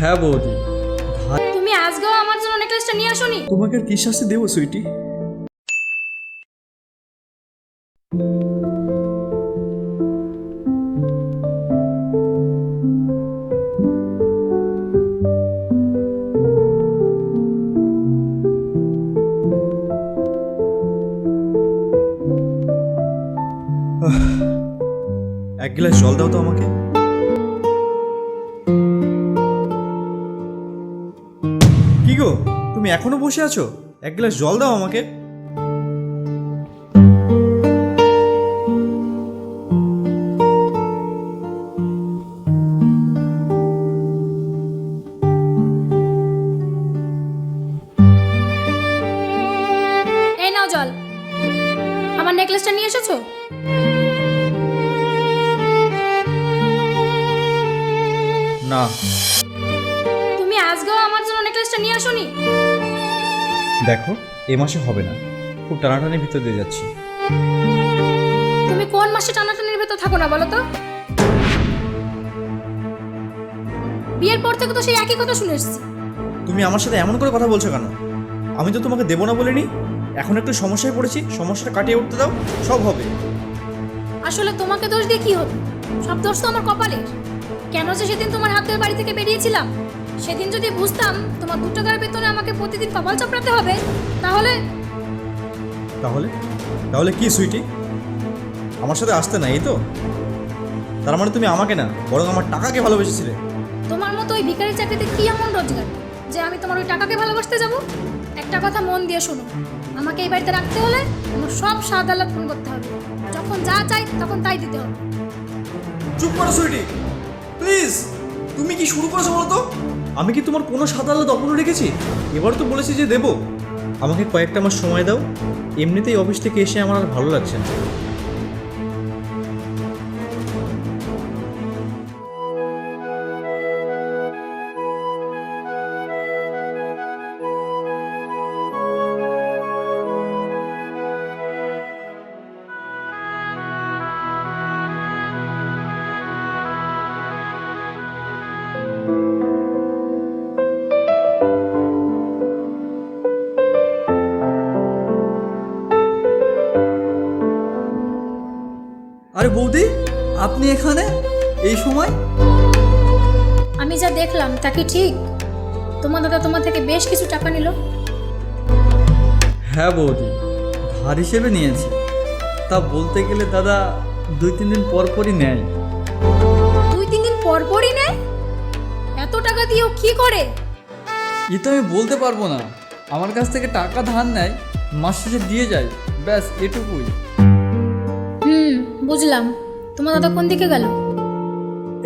হ্যাঁ বৌদি। তুমি আজকেও আমার জন্য নেকলেসটা নিয়ে আসোনি? তোমাকে আর কি শাস্তি দেবো সুইটি? এক গ্লাস জল দাও তো আমাকে। তুমি এখনও বসে আছো? এক গ্লাস জল দাও আমাকে। এই নাও জল। আমার নেকলেসটা নিয়ে এসেছ? না। আমার নিয়ে আসোনি? দেখো এ মাসে হবে না। খুব টানাটানির ভিতর দিয়ে যাচ্ছি। তুমি কোন মাসে টানাটানির ভেতর থাকো না বলো তো? বিয়ের পর থেকে তো সেই একই কথা শুনে এসেছি। তুমি আমার সাথে এমন করে কথা বলছো কেন? আমি তো তোমাকে দেবো না বলিনি। এখন একটু সমস্যায় পড়েছি সমস্যাটা কাটিয়ে উঠতে দাও সব হবে। আসলে তোমাকে দোষ দিয়ে কি হতো সব দোষ তো আমার কপালের। কেন যে সেদিন তোমার হাত ধরে বাড়ি থেকে বেরিয়েছিলাম? সেদিন যদি বুঝতাম তোমার দু টাকার বেতনে আমাকে প্রতিদিন কপাল চাপড়াতে হবে তাহলে তাহলে? তাহলে কি সুইটি? আমার সাথে আসতে না এই তো? তার মানে তুমি আমাকে না বরং আমার টাকাকে ভালোবেসেছিলে। তোমার মতো ওই ভিখারি চাকরিতে কি এমন রোজগার? যে আমি তোমার ওই টাকাকে ভালোবাসতে যাব? একটা কথা মন দিয়ে শোনো। আমাকে এই বাড়িতে রাখতে হলে আমার সব স্বাদ আল্লাহ ফোন করতে হবে। যখন যা চাই তখন তাই দিতে হবে। চুপ করো সুইটি। প্লিজ তুমি কি শুরু করেছ বলো তো? আমি কি তোমার কোনো সাদাল্লা দখল রেখেছি? এবার তো বলেছি যে দেবো। আমাকে কয়েকটা আমার সময় দাও। এমনিতেই অফিস থেকে এসে আমার আর ভালো লাগছে না। আরে বৌদি আপনি এখানে? এই সময়? আমি যা দেখলাম তা কি ঠিক? তোমার দাদা তোমার থেকে বেশ কিছু টাকা নিল। হ্যাঁ বৌদি ধার হিসেবে নিয়েছি। তা বলতে গেলে দাদা দুই তিন দিন পর পরই নেয়। দুই তিন দিন পর পরই নেয়? এত টাকা দিয়েও কি করে? এ তো আমি বলতে পারব না। আমার কাছ থেকে টাকা ধার নেয় মাস শেষে দিয়ে যায়। ব্যাস এটুকুই। বুঝলাম। তোমার দাদা কোন দিকে গেল?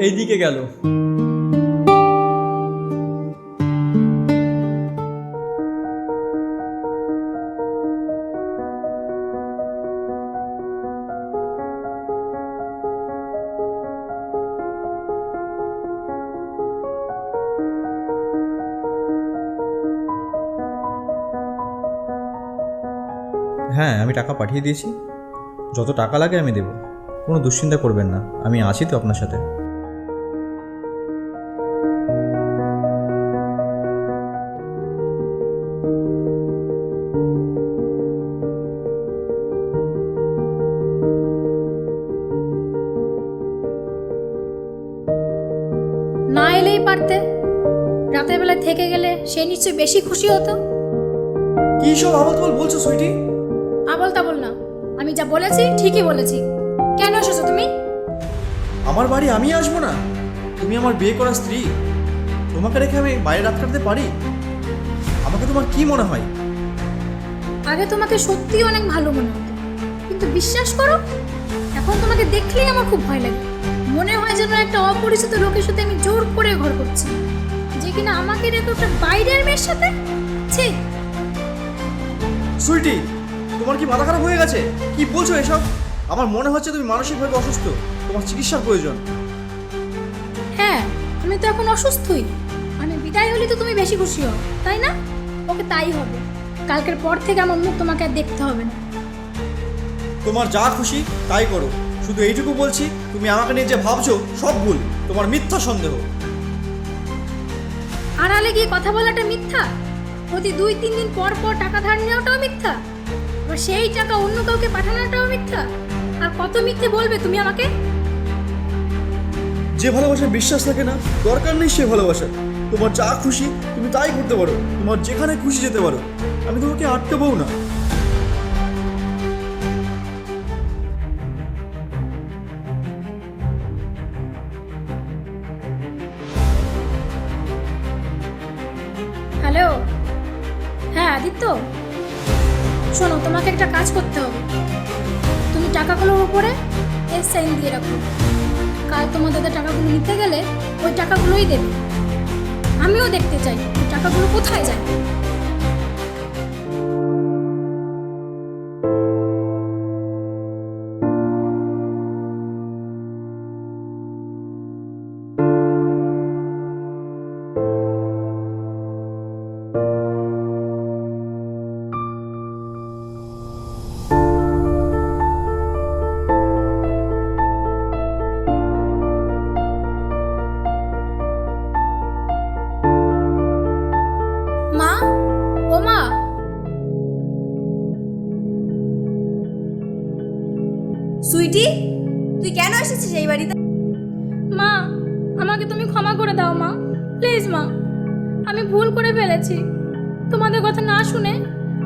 এই দিকে গেল। হ্যাঁ আমি টাকা পাঠিয়ে দিয়েছি। যত টাকা লাগে আমি দেবো। কোনো দুশ্চিন্তা করবেন না। আমি আছি তো আপনার সাথে। না এলেই পারতে। রাতের বেলায় থেকে গেলে সে নিশ্চয়ই বেশি খুশি হতো। কি সব আবল তাবল বলছো সুইটি? আবল তাবল না। আমি যা বলেছি ঠিকই বলেছি। কেন এসেছ তুমি? আমার বাড়ি আমি আসব না। তুমি আমার বিয়ে করা স্ত্রী। তোমাকে রেখে আমি বাইরে রাত কাটতে পারি? আমাকে তোমার কি মনে হয়? আগে তোমাকে সত্যিই অনেক ভালো মনে হতো। কিন্তু বিশ্বাস করো এখন তোমাকে দেখলেই আমার খুব ভয় লাগে। মনে হয় যেন একটা অপরিচিত লোকের সাথে আমি জোর করে ঘর করছি। যে কিনা আমাকে রেখে একটা বাইরের মেয়ের সাথে? ছি। সুইটি তোমার কি মাথা খারাপ হয়ে গেছে? কি বলছো এসব? আমার মনে হচ্ছে তুমি মানসিকভাবে অসুস্থ। তোমার চিকিৎসার প্রয়োজন। হ্যাঁ আমি তো এখন অসুস্থই। আমি বিদায় হলে তো তুমি বেশি খুশি হও তাই না? ওকে তাই হবে। কালকের পর থেকে আমার মুখ তোমাকে আর দেখতে হবে না। তোমার যা খুশি তাই করো। শুধু এইটুকু বলছি তুমি আমাকে নিয়ে যে ভাবছ সব ভুল। তোমার মিথ্যা সন্দেহ। আড়ালে গিয়ে কথা বলাটা মিথ্যা? প্রতি দুই তিন দিন পর পর টাকা ধার নেওয়াটাও মিথ্যা? আবার সেই টাকা অন্য কাউকে পাঠানোটাও মিথ্যা? আর কত মিথ্যে বলবে তুমি আমাকে? যে ভালোবাসার বিশ্বাস থাকে না দরকার নেই সে ভালোবাসা তোমার যা খুশি তুমি তাই করতে পারো তোমার যেখানে খুশি যেতে পারো। আমি তোমাকে আটকে আটকাবও না। হ্যালো? হ্যাঁ আদিত্য। শোনো তোমাকে একটা কাজ করতে হবে। টাকাগুলোর উপরে এস সাইন দিয়ে রাখুন কাল তোমার দাদা টাকাগুলো নিতে গেলে, ওই টাকাগুলোই দেবে। আমিও দেখতে চাই টাকাগুলো কোথায় যায়? সুইটি তুই কেন এসেছিস এই বাড়িতে? মা আমাকে তুমি ক্ষমা করে দাও মা। প্লিজ মা আমি ভুল করে ফেলেছি। তোমাদের কথা না শুনে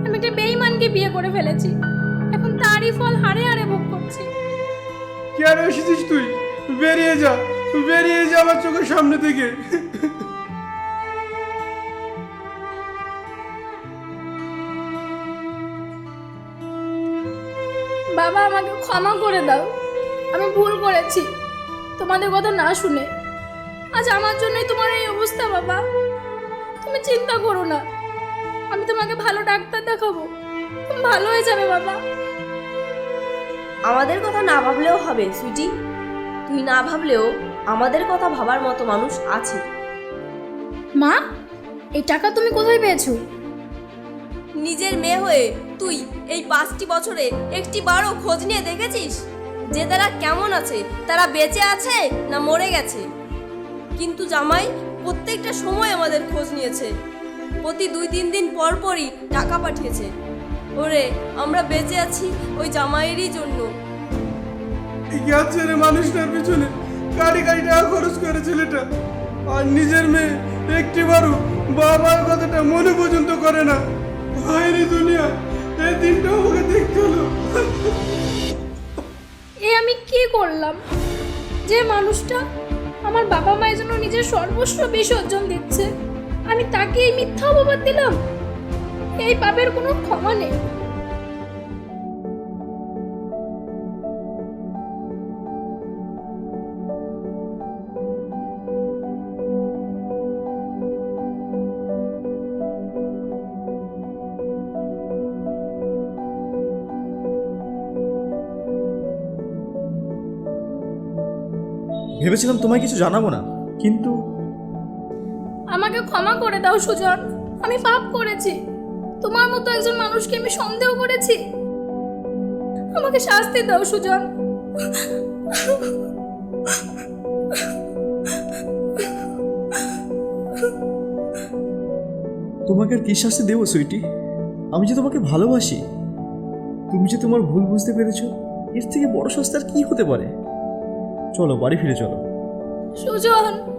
আমি একটা বেইমানকে বিয়ে করে ফেলেছি। এখন তারই ফল হারে হারে ভোগ করছি। কেন এসেছিস তুই? বেরিয়ে যা বেরিয়ে যা আমার চোখের সামনে থেকে। বাবা আমাকে ক্ষমা করে দাও। আমি ভুল করেছি। তোমাদের কথা না শুনে। আজ আমার জন্যই তোমার এই অবস্থা বাবা। তুমি চিন্তা করো না। আমি তোমাকে ভালো ডাক্তার দেখাবো। তুমি ভালো হয়ে যাবে বাবা। আমাদের কথা না ভাবলেও হবে সুইটি। তুই না ভাবলেও আমাদের কথা ভাবার মতো মানুষ আছে। মা এই টাকা তুমি কোথায় পেয়েছ? নিজের মেয়ে হয়ে তুই এই পাঁচটি বছরে একটি বারও খোঁজ নিয়ে দেখেছিস? যে তারা কেমন আছে, তারা বেঁচে আছে না মরে গেছে? কিন্তু জামাই প্রত্যেকটা সময় আমাদের খোঁজ নিয়েছে। প্রতি দুই তিন দিন পর পরই টাকা পাঠিয়েছে। ওরে, আমরা বেঁচে আছি ওই জামাইয়েরই জন্য। ছেড়ে মানুষটার পিছনে। গাড়ি গাড়ি টাকা খরচ করে ছেলেটা। আর নিজের মেয়ে একটিবারও বাবার কথাটা মনে পর্যন্ত করে না। ভাইরে দুনিয়া। এই দিনটা আমাকে দেখতে হলো। এ আমি কি করলাম? যে মানুষটা আমার বাবা মায়ের জন্য নিজের সর্বস্ব বিসর্জন দিচ্ছে, আমি তাকে এই মিথ্যা অপবাদ দিলাম? এই পাপের কোনো ক্ষমা নেই। ভেবেছিলাম তোমায় কিছু জানাব না কিন্তু আমাকে ক্ষমা করে দাও সুজন। আমি পাপ করেছি। তোমার মতো একজন মানুষকে আমি সন্দেহ করেছি। আমাকে শাস্তি দাও সুজন। তোমাকে আর কি শাস্তি দেবো সুইটি? আমি যে তোমাকে ভালোবাসি তুমি যে তোমার ভুল বুঝতে পেরেছ এর থেকে বড় শাস্তি আর কি হতে পারে? চলো বাড়ি ফিরে চলো। সুজন!